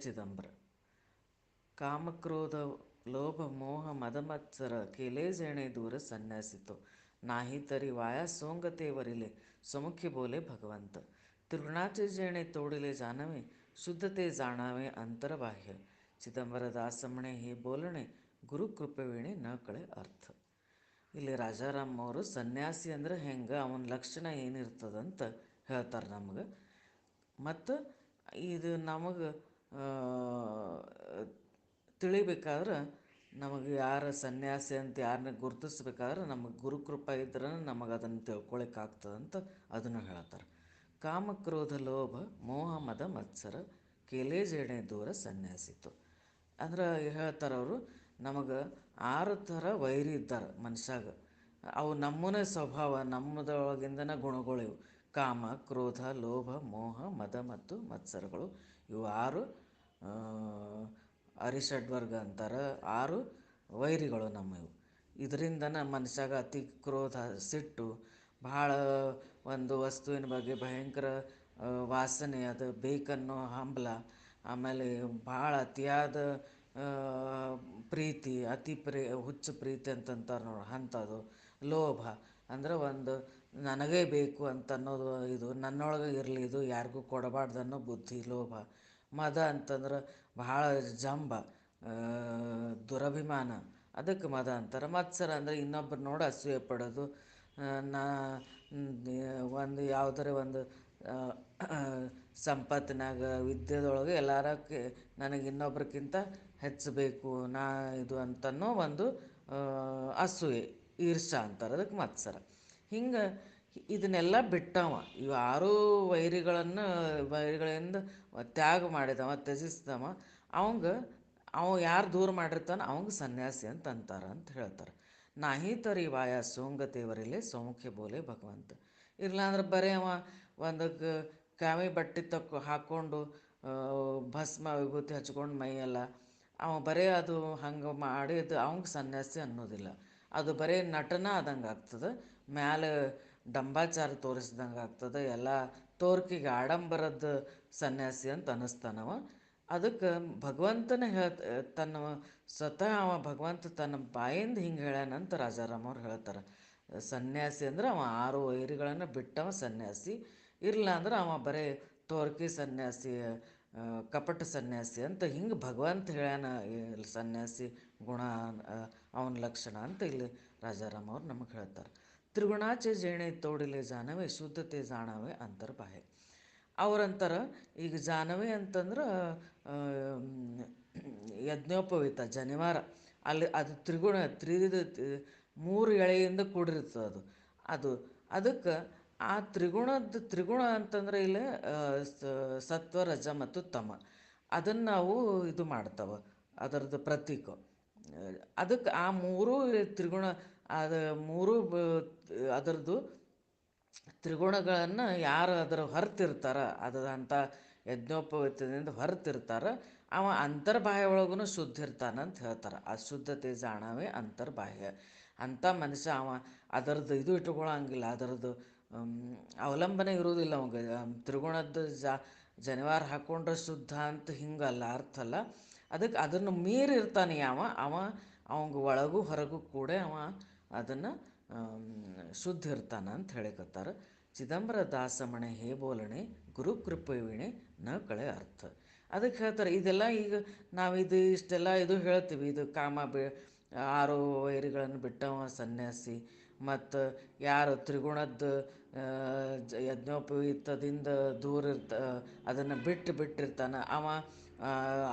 ಚಿದಂಬರ. ಕಾಮಕ್ರೋಧ, ಲೋಭ, ಮೋಹ, ಮದಮತ್ಸರ ಕೇಲೇ ಜೇಣೆ ದೂರ ಸನ್ಯಾಸಿತು. ನಾಹಿ ತರಿ ವಾಯ ಸೋಂಗತೇವರಿಲೆ ಸುಮುಖಿ ಬೋಲೆ ಭಗವಂತ. ತಿರುಗುಣಾಚೆ ಜೇಣೆ ತೋಡಿಲೆ ಜಾನವೆ, ಶುದ್ಧತೆ ಜಾಣವೆ ಅಂತರಬಾಹ್ಯ ಚಿದಂಬರ ದಾಸಮಣೆ ಹೇ ಬೋಲಣೆ, ಗುರು ಕೃಪೆವೀಣೆ ನ ಕಳೆ ಅರ್ಥ. ಇಲ್ಲಿ ರಾಜಾರಾಮ್ ಅವರು ಸನ್ಯಾಸಿ ಅಂದ್ರೆ ಹೆಂಗೆ, ಅವನ ಲಕ್ಷಣ ಏನಿರ್ತದಂತ ಹೇಳ್ತಾರೆ ನಮ್ಗೆ. ಮತ್ತು ಇದು ನಮಗೆ ತಿಳಿಬೇಕಾದ್ರೆ ನಮಗೆ ಯಾರು ಸನ್ಯಾಸಿ ಅಂತ ಯಾರನ್ನ ಗುರುತಿಸ್ಬೇಕಾದ್ರೆ ನಮಗೆ ಗುರುಕೃಪ ಇದ್ರೆ ನಮಗೆ ಅದನ್ನು ತಿಳ್ಕೊಳಕ್ಕಾಗ್ತದಂತ ಅದನ್ನು ಹೇಳ್ತಾರೆ. ಕಾಮಕ್ರೋಧ ಲೋಭ, ಮೋಹ, ಮದ, ಮತ್ಸರ ಕೇಲೇ ಜೇಣೆ ದೂರ ಸನ್ಯಾಸಿತ್ತು ಅಂದ್ರೆ ಹೇಳ್ತಾರೆ ಅವರು, ನಮಗೆ ಆರು ಥರ ವೈರಿ ಇದ್ದಾರೆ ಮನುಷ್ಯಾಗ ಅವು ನಮ್ಮನೇ ಸ್ವಭಾವ, ನಮ್ಮದೊಳಗಿಂದನೇ ಗುಣಗಳಿವು ಕಾಮ, ಕ್ರೋಧ, ಲೋಭ, ಮೋಹ, ಮದ ಮತ್ತು ಮತ್ಸರಗಳು. ಇವು ಆರು ಅರಿಷಡ್ವರ್ಗ ಅಂತಾರೆ, ಆರು ವೈರಿಗಳು ನಮ್ಮ ಇವು ಇದರಿಂದನೇ ಮನುಷ್ಯಾಗ ಅತಿ ಕ್ರೋಧ ಸಿಟ್ಟು, ಭಾಳ ಒಂದು ವಸ್ತುವಿನ ಬಗ್ಗೆ ಭಯಂಕರ ವಾಸನೆ, ಅದು ಬೇಕನ್ನೋ ಹಂಬಲ, ಆಮೇಲೆ ಭಾಳ ಅತಿಯಾದ ಪ್ರೀತಿ, ಅತಿ ಪ್ರೀ, ಹುಚ್ಚು ಪ್ರೀತಿ ಅಂತಂತಾರೆ ನೋಡಿ, ಅಂಥದ್ದು, ಲೋಭ. ಅಂದ್ರೆ ಒಂದು ನನಗೇ ಬೇಕು ಅಂತ ಅನ್ನೋದು ಇದು, ನನ್ನೊಳಗೆ ಇರಲಿ, ಇದು ಯಾರಿಗೂ ಕೊಡಬಾರ್ದು ಅನ್ನೋ ಬುದ್ಧಿ, ಲೋಭ. ಮದ ಅಂತಂದ್ರೆ ಭಾಳ ಜಂಬ ದುರಭಿಮಾನ. ಅದಕ್ಕೆ ಮದ ಅಂತಾರೆ. ಮತ್ಸರ ಅಂದರೆ ಇನ್ನೊಬ್ರು ನೋಡಿ ಅಸೂಯೆ ಪಡೋದು. ನಾ ಒಂದು ಯಾವುದರ ಒಂದು ಸಂಪತ್ತಿನಾಗ, ವಿದ್ಯೆದೊಳಗೆ ಎಲ್ಲಾರಕ್ಕೆ ನನಗೆ ಇನ್ನೊಬ್ರಕ್ಕಿಂತ ಹೆಚ್ಚಬೇಕು, ನಾ ಇದು ಅಂತನ್ನೋ ಒಂದು ಅಸೂಯೆ, ಈರ್ಷ ಅಂತಾರೆ. ಅದಕ್ಕೆ ಮತ್ಸರ. ಹಿಂಗೆ ಇದನ್ನೆಲ್ಲ ಬಿಟ್ಟವ. ಇವು ವೈರಿಗಳನ್ನು, ವೈರಿಗಳಿಂದ ತ್ಯಾಗ ಮಾಡಿದವ, ತ್ಯಜಿಸಿದವ. ಅವಂಗೆ, ಅವ ಯಾರು ದೂರ ಮಾಡಿರ್ತಾನ ಅವಂಗೆ ಸನ್ಯಾಸಿ ಅಂತ ಅಂತಾರೆ ಅಂತ ಹೇಳ್ತಾರೆ. ನಾಹಿ ತರಿ ವಾಯ ಸೋಂಗತೇವರಿಲೆ ಸೋಮುಖೆ ಬೋಲೆ ಭಗವಂತ. ಇರ್ಲಾಂದ್ರೆ ಬರೀ ಅವ ಒಂದು ಕಾವಿ ಬಟ್ಟೆ ತಕ್ಕ ಹಾಕ್ಕೊಂಡು ಭಸ್ಮ, ವಿಭೂತಿ ಹಚ್ಕೊಂಡು ಮೈಯೆಲ್ಲ ಅವ ಬರೇ ಅದು ಹಂಗೆ ಮಾಡಿದ್ದು ಅವಂಗೆ ಸನ್ಯಾಸಿ ಅನ್ನೋದಿಲ್ಲ. ಅದು ಬರೀ ನಟನ ಆದಂಗೆ ಆಗ್ತದೆ. ಮ್ಯಾಲೆ ಡಂಬಾಚಾರ ತೋರಿಸ್ದಂಗೆ ಆಗ್ತದೆ. ಎಲ್ಲ ತೋರ್ಕಿಗೆ ಆಡಂಬರದ ಸನ್ಯಾಸಿ ಅಂತ ಅನ್ನಿಸ್ತಾನವ ಅದಕ್ಕೆ ಭಗವಂತನ ಹೇಳ್ತ, ತನ್ನ ಸ್ವತಃ ಅವ ಭಗವಂತ ತನ್ನ ಬಾಯಿಂದ ಹಿಂಗೆ ಹೇಳ್ಯಾನಂತ ರಾಜಾರಾಮ್ ಅವ್ರು ಹೇಳ್ತಾರೆ. ಸನ್ಯಾಸಿ ಅಂದ್ರೆ ಅವ ಆರು ವೈರಿಗಳನ್ನು ಬಿಟ್ಟವ ಸನ್ಯಾಸಿ. ಇರಲಿಲ್ಲ ಅಂದ್ರೆ ಅವ ಬರೀ ತೋರ್ಕಿ ಸನ್ಯಾಸಿ ಕಪಟ ಸನ್ಯಾಸಿ ಅಂತ ಹಿಂಗೆ ಭಗವಂತ ಹೇಳ್ಯಾನ ಸನ್ಯಾಸಿ ಗುಣ ಅವನ ಲಕ್ಷಣ ಅಂತ ಇಲ್ಲಿ ರಾಜಾರಾಮ್ ಅವ್ರು ನಮಗೆ ಹೇಳ್ತಾರೆ. ತ್ರಿಗುಣಾಚೆ ಜೇಣೆ ತೋಡಿಲೆ ಜಾನವೆ, ಶುದ್ಧತೆ ಜಾಣವೆ ಅಂತರ್ಬಾಹ್ಯ ಅವರಂತರ, ಈಗ ಜಾನವೆ ಅಂತಂದ್ರೆ ಯಜ್ಞೋಪವೀತ, ಜನಿವಾರ. ಅಲ್ಲಿ ಅದು ತ್ರಿಗುಣ ತ್ರಿ ಮೂರು ಎಳೆಯಿಂದ ಕೂಡಿರ್ತದೆ ಅದು. ಅದು, ಅದಕ್ಕೆ ಆ ತ್ರಿಗುಣದ ತ್ರಿಗುಣ ಅಂತಂದ್ರೆ ಇಲ್ಲಿ ಸತ್ವ, ರಜ ಮತ್ತು ತಮ. ಅದನ್ನು ನಾವು ಇದು ಮಾಡ್ತವೆ ಅದರದ್ದು ಪ್ರತೀಕ. ಅದಕ್ಕೆ ಆ ಮೂರು ತ್ರಿಗುಣ, ಅದು ಮೂರು ಅದರದ್ದು ತ್ರಿಗುಣಗಳನ್ನು ಯಾರು ಅದರ ಹೊರತಿರ್ತಾರ ಅದು ಅಂಥ ಯಜ್ಞೋಪವಿತದಿಂದ ಹೊರತಿರ್ತಾರ, ಅವ ಅಂತರ್ಬಾಹ್ಯ ಒಳಗೂ ಶುದ್ಧ ಇರ್ತಾನಂತ ಹೇಳ್ತಾರೆ ಅಶುದ್ಧತೆ ಜಾಣವೇ ಅಂತರ್ಬಾಹ್ಯ. ಅಂಥ ಮನುಷ್ಯ ಅವ ಅದರದ್ದು ಇದು ಇಟ್ಕೊಳ್ಳಂಗಿಲ್ಲ ಅದರದ್ದು ಅವಲಂಬನೆ ಇರೋದಿಲ್ಲ ಅವಂಗೆ. ತ್ರಿಗುಣದ ಜಾ, ಜನಿವಾರ ಹಾಕ್ಕೊಂಡ್ರೆ ಶುದ್ಧ ಅಂತ ಹಿಂಗಲ್ಲ, ಅರ್ಥ ಅಲ್ಲ. ಅದಕ್ಕೆ ಅದನ್ನು ಮೀರಿರ್ತಾನೆ ಯಾವ ಅವ ಅವಂಗೆ ಒಳಗೂ ಹೊರಗೂ ಕೂಡ ಅವ ಅದನ್ನು ಶುದ್ಧ ಇರ್ತಾನೆ ಅಂತ ಹೇಳಿಕತ್ತಾರೆ ಚಿದಂಬರ ದಾಸಮಣೆ ಹೇ ಬೋಲಣೆ, ಗುರು ಕೃಪೆವಿಣೆ ನ ಕಳೆ ಅರ್ಥ. ಅದಕ್ಕೆ ಹೇಳ್ತಾರೆ, ಇದೆಲ್ಲ ಈಗ ನಾವು ಇದು ಇಷ್ಟೆಲ್ಲ ಇದು ಹೇಳ್ತೀವಿ, ಇದು ಕಾಮ ಬಿ, ಆರು ವೈರಿಗಳನ್ನು ಬಿಟ್ಟವ ಸನ್ಯಾಸಿ, ಮತ್ತು ಯಾರು ತ್ರಿಗುಣದ ಯಜ್ಞೋಪವೀತದಿಂದ ದೂರ ಇರ್ತ, ಅದನ್ನು ಬಿಟ್ಟು ಬಿಟ್ಟಿರ್ತಾನೆ. ಅವ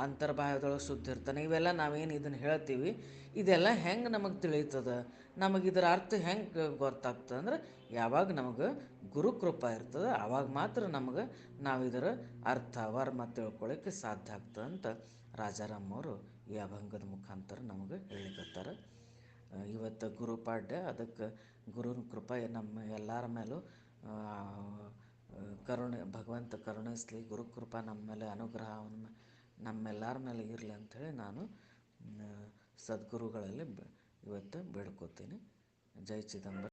ಅಂತರ್ಬಾಹ್ಯದೊಳಗೆ ಸುದ್ದಿರ್ತಾನೆ ಇವೆಲ್ಲ ನಾವೇನು ಇದನ್ನು ಹೇಳ್ತೀವಿ. ಇದೆಲ್ಲ ಹೆಂಗೆ ನಮಗೆ ತಿಳಿತದೆ? ನಮಗೆ ಇದರ ಅರ್ಥ ಹೆಂಗೆ ಗೊತ್ತಾಗ್ತದೆ ಅಂದ್ರೆ, ಯಾವಾಗ ನಮಗೆ ಗುರುಕೃಪ ಇರ್ತದೆ ಆವಾಗ ಮಾತ್ರ ನಮಗೆ ನಾವು ಇದರ ಅರ್ಥ ವರ್ಮ ತಿಳ್ಕೊಳ್ಳೋಕ್ಕೆ ಸಾಧ್ಯ ಆಗ್ತದೆ ಅಂತ ರಾಜಾರಾಮ್ ಅವರು ಈ ಅಭಂಗದ ಮುಖಾಂತರ ನಮಗೆ ಹೇಳಿಕತ್ತಾರೆ ಇವತ್ತು ಗುರುಪಾಡ್ಯ ಅದಕ್ಕೆ ಗುರುನ ಕೃಪೆ ನಮ್ಮ ಎಲ್ಲರ ಮೇಲೂ ಕರುಣೆ, ಭಗವಂತ ಕರುಣಿಸ್ಲಿ ಗುರುಕೃಪ ನಮ್ಮ ಮೇಲೆ ಅನುಗ್ರಹ ಅವನ ನಮ್ಮೆಲ್ಲರ ಮೇಲೆ ಇರಲಿ ಅಂಥೇಳಿ ನಾನು ಸದ್ಗುರುಗಳಲ್ಲಿ ಇವತ್ತು ಬೇಡ್ಕೋತೀನಿ. ಜೈ ಚಿದಂಬರ.